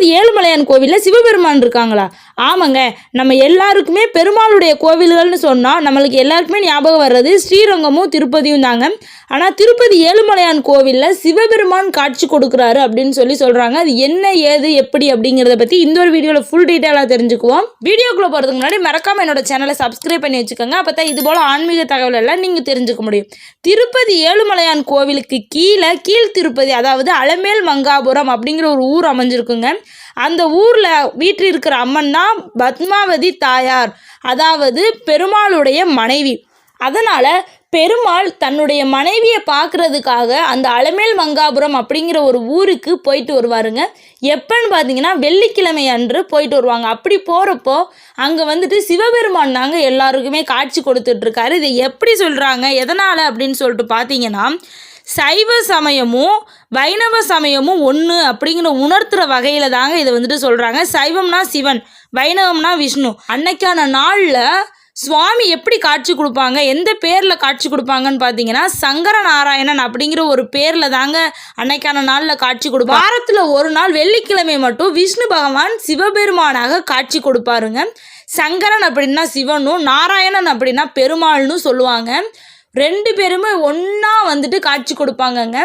அதாவது ஏழுமலையான் கோவிலில் சிவபெருமான் இருக்காங்களா? ஆமாங்க. நம்ம எல்லாருக்குமே பெருமாளுடைய கோவில்கள்னு சொன்னால் நம்மளுக்கு எல்லாருக்குமே ஞாபகம் வர்றது ஸ்ரீரங்கமும் திருப்பதியும் தாங்க. ஆனால் திருப்பதி ஏழுமலையான் கோவிலில் சிவபெருமான் காட்சி கொடுக்குறாரு அப்படின்னு சொல்லி சொல்கிறாங்க அது என்ன ஏது எப்படி அப்படிங்கிறத பற்றி இந்த ஒரு வீடியோவில் ஃபுல் டீட்டெயிலாக தெரிஞ்சுக்குவோம். வீடியோக்குள்ளே போகிறதுக்கு முன்னாடி மறக்காமல் என்னோட சேனலை சப்ஸ்கிரைப் பண்ணி வச்சுக்கோங்க. அப்போ தான் இது போல் ஆன்மீக தகவல் எல்லாம் நீங்கள் தெரிஞ்சுக்க முடியும். திருப்பதி ஏழுமலையான் கோவிலுக்கு கீழே கீழ் திருப்பதி அதாவது அலமேல் மங்காபுரம் அப்படிங்கிற ஒரு ஊர் அமைஞ்சிருக்குங்க. அந்த ஊரில் வீட்டில் இருக்கிற அம்மன் தான் பத்மாவதி தாயார் அதாவது பெருமாளுடைய மனைவி. அதனால் பெருமாள் தன்னுடைய மனைவியை பார்க்குறதுக்காக அந்த அலமேல் மங்காபுரம் அப்படிங்கிற ஒரு ஊருக்கு போயிட்டு வருவாருங்க. எப்போன்னு பார்த்தீங்கன்னா வெள்ளிக்கிழமை அன்று போயிட்டு வருவாங்க. அப்படி போகிறப்போ அங்கே வந்துட்டு சிவபெருமான் தாங்க எல்லாருக்குமே காட்சி கொடுத்துட்ருக்காரு இதை எப்படி சொல்கிறாங்க எதனால் அப்படின்னு சொல்லிட்டு பார்த்தீங்கன்னா சைவ சமயமும் வைணவ சமயமும் ஒன்று அப்படிங்கிற உணர்த்துற வகையில் தாங்க இதை வந்துட்டு சொல்கிறாங்க சைவம்னா சிவன் வைணவம்னா விஷ்ணு. அன்னைக்கான நாளில் சுவாமி எப்படி காட்சி கொடுப்பாங்க? எந்த பேரில் காட்சி கொடுப்பாங்கன்னு பார்த்தீங்கன்னா சங்கர நாராயணன் அப்படிங்கிற ஒரு பேரில் தாங்க அன்னைக்கான நாளில் காட்சி கொடுப்பாங்க வாரத்தில் ஒரு நாள் வெள்ளிக்கிழமை மட்டும் விஷ்ணு பகவான் சிவபெருமானாக காட்சி கொடுப்பாருங்க. சங்கரன் அப்படின்னா சிவனும் நாராயணன் அப்படின்னா பெருமாள்னு சொல்லுவாங்க. ரெண்டு பேருமே ஒன்றா வந்துட்டு காட்சி கொடுப்பாங்கங்க.